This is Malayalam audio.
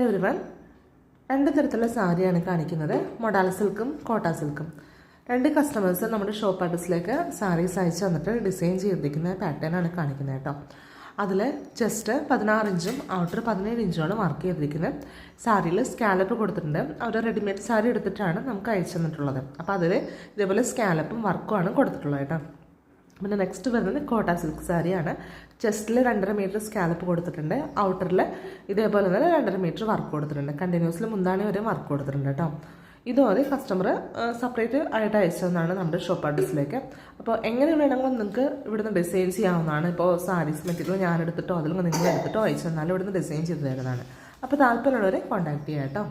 ഒരുവൻ. രണ്ട് തരത്തിലുള്ള സാരിയാണ് കാണിക്കുന്നത്. മൊഡാൽ സിൽക്കും കോട്ട സിൽക്കും രണ്ട് കസ്റ്റമേഴ്സ് നമ്മുടെ ഷോപ്പ് അഡ്രസ്സിലേക്ക് സാരീസ് അയച്ചു തന്നിട്ട് ഡിസൈൻ ചെയ്തിരിക്കുന്ന പാറ്റേൺ ആണ് കാണിക്കുന്നത് കേട്ടോ. അതിൽ ചെസ്റ്റ് പതിനാറ് ഇഞ്ചും ഔട്ടർ പതിനേഴ് ഇഞ്ചുമാണ് മാർക്ക് ചെയ്തിരിക്കുന്നത്. സാരിയിൽ സ്കാലപ്പ് കൊടുത്തിട്ടുണ്ട്. അവർ റെഡിമെയ്ഡ് സാരി എടുത്തിട്ടാണ് നമുക്ക് അയച്ചു തന്നിട്ടുള്ളത്. അപ്പോൾ അതിൽ ഇതേപോലെ സ്കാലപ്പും വർക്കുമാണ് കൊടുത്തിട്ടുള്ളത് കേട്ടോ. പിന്നെ നെക്സ്റ്റ് വരുന്നത് കോട്ട സിൽക്ക് സാരിയാണ്. ചെസ്റ്റിൽ രണ്ടര മീറ്റർ സ്കാലപ്പ് കൊടുത്തിട്ടുണ്ട്. ഔട്ടറിൽ ഇതേപോലെ തന്നെ രണ്ടര മീറ്റർ വർക്ക് കൊടുത്തിട്ടുണ്ട്. കണ്ടിന്യൂസിൽ മുന്താണി വരെ വർക്ക് കൊടുത്തിട്ടുണ്ട് കേട്ടോ ഇതുപോലെ കസ്റ്റമർ സെപ്പറേറ്റ് ആയിട്ട് അയച്ചതെന്നാണ് നമ്മുടെ ഷോപ്പ് അഡ്രസ്സിലേക്ക് അപ്പോൾ എങ്ങനെ വേണമെങ്കിലും നിങ്ങൾക്ക് ഇവിടുന്ന് ഡിസൈൻ ചെയ്യാവുന്നതാണ്. ഇപ്പോൾ സാരീസ് മെറ്റീരിയൽ ഞാൻ എടുത്തിട്ടോ അതിൽ നിങ്ങൾ എടുത്തിട്ടോ അയച്ചു തന്നാലും ഇവിടുന്ന് ഡിസൈൻ ചെയ്ത് തരുന്നതാണ്. അപ്പോൾ താല്പര്യമുള്ളവരെ കോൺടാക്ട് ചെയ്യാം കേട്ടോ